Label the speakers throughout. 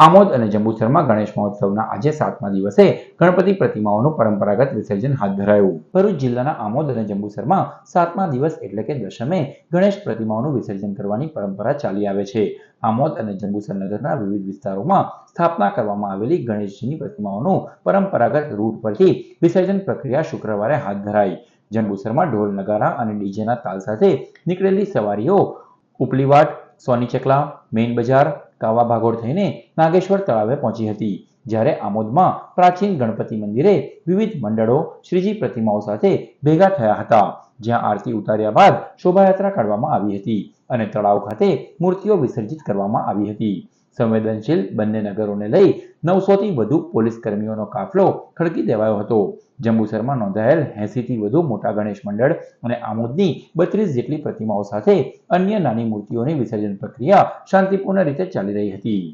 Speaker 1: આમોદ અને જંબુસરમાં ગણેશ મહોત્સવના આજે સાતમા દિવસે ગણપતિ પ્રતિમાઓનું પરંપરાગત વિસર્જન હાથ ધરાયું. ભરૂચ જિલ્લાના આમોદ અને જંબુસરમાં સાતમા દિવસ એટલે કે દશમે ગણેશ પ્રતિમાઓનું વિસર્જન કરવાની પરંપરા ચાલી આવે છે. આમોદ અને જંબુસર નગરના વિવિધ વિસ્તારોમાં સ્થાપના કરવામાં આવેલી ગણેશજીની પ્રતિમાઓનું પરંપરાગત રૂટ પરથી વિસર્જન પ્રક્રિયા શુક્રવારે હાથ ધરાઈ. જંબુસરમાં ઢોલ નગારા અને ડીજેના તાલ સાથે નીકળેલી સવારીઓ ઉપલીવાટ, સોની ચકલા, મેઇન બજાર કાવા ભાગોળ થઈને નાગેશ્વર તળાવે પહોંચી હતી. જ્યારે આમોદમાં પ્રાચીન ગણપતિ મંદિરે વિવિધ મંડળો શ્રીજી પ્રતિમાઓ સાથે ભેગા થયા હતા, જ્યાં આરતી ઉતાર્યા બાદ શોભાયાત્રા કાઢવામાં આવી હતી અને તળાવ ખાતે મૂર્તિઓ વિસર્જિત કરવામાં આવી હતી. સંવેદનશીલ બંને નગરોને લઈ નવસોથી વધુ પોલીસ કર્મીઓનો કાફલો ખડકી દેવાયો હતો. જંબુસરમાં નોંધાયેલ એંસીથી વધુ મોટા ગણેશ મંડળ અને આમોદની બત્રીસ જેટલી પ્રતિમાઓ સાથે અન્ય નાની મૂર્તિઓની વિસર્જન પ્રક્રિયા શાંતિપૂર્ણ રીતે ચાલી રહી હતી.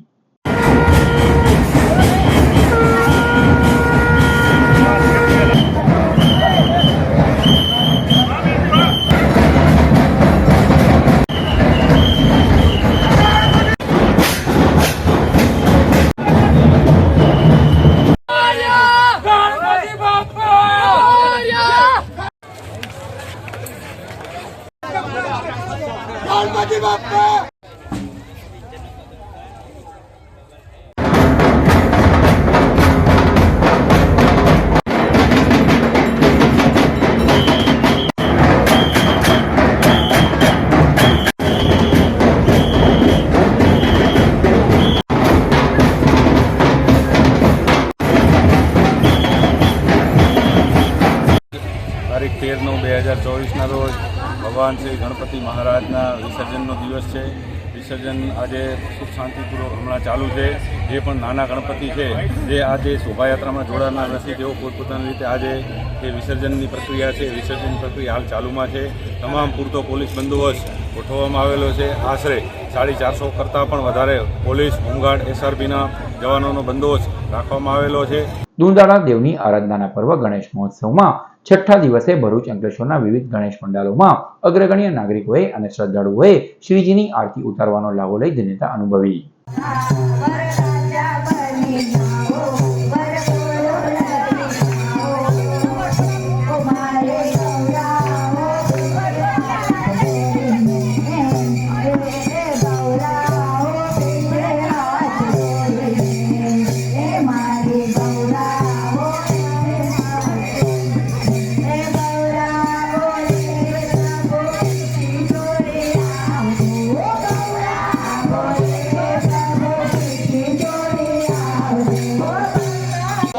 Speaker 2: તેર નવ બે હજાર ચોવીસના રોજ ભગવાન શ્રી ગણપતિ મહારાજના વિસર્જનનો દિવસ છે. વિસર્જન આજે સુખ શાંતિપૂર્વક હમણાં ચાલુ છે. જે પણ નાના ગણપતિ છે, જે આજે શોભાયાત્રામાં જોડાનાર નથી, તેઓ પોતપોતાની રીતે આજે જે વિસર્જનની પ્રક્રિયા છે. વિસર્જન પ્રક્રિયા હાલ ચાલુમાં છે. તમામ પૂરતો પોલીસ બંદોબસ્ત ગોઠવવામાં આવેલો છે. આશરે સાડી ચારસો કરતાં પણ વધારે પોલીસ, હોમગાર્ડ, એસઆરબીના જવાનોનો બંદોબસ્ત રાખવામાં આવેલો છે.
Speaker 1: દુંદાળા દેવની આરાધનાના પર્વ ગણેશ મહોત્સવમાં છઠ્ઠા દિવસે ભરૂચ અંકલેશ્વરના વિવિધ ગણેશ પંડાલોમાં અગ્રગણ્ય નાગરિકોએ અને શ્રદ્ધાળુઓએ શ્રીજીની આરતી ઉતારવાનો લાભો લઈ ધન્યતા અનુભવી.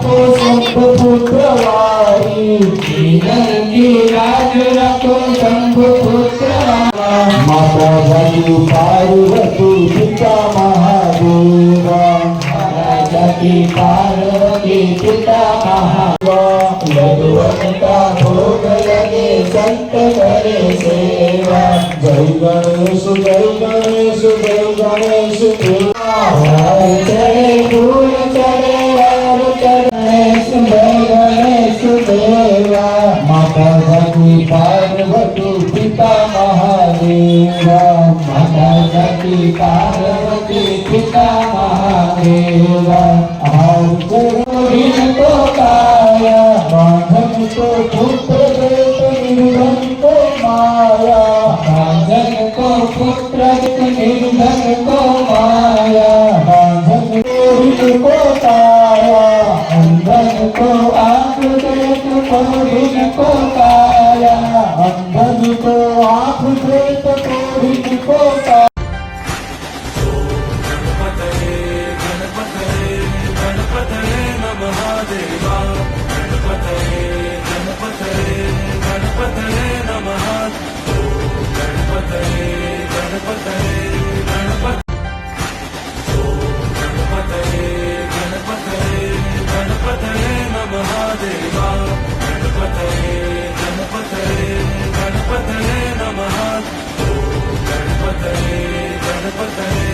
Speaker 3: આવો
Speaker 4: માતા ભાઈ પાર્વતી પિતા મહાદેવા જાતિ પાર્વતી પિતા મહાદેવા સંત કરે સેવા જય ગણેશ જય ગણેશ જય ગણેશ દેવા మహాదేవా మాతా సతీ పార్వతి పితా మహాదేవా మాతా సతీ పార్వతి పితా మహాదేవా ఆరుతో కాయ మాధవతో పుత్ర ఆకుతో ఆకుతో కోడికి పోతా volveré.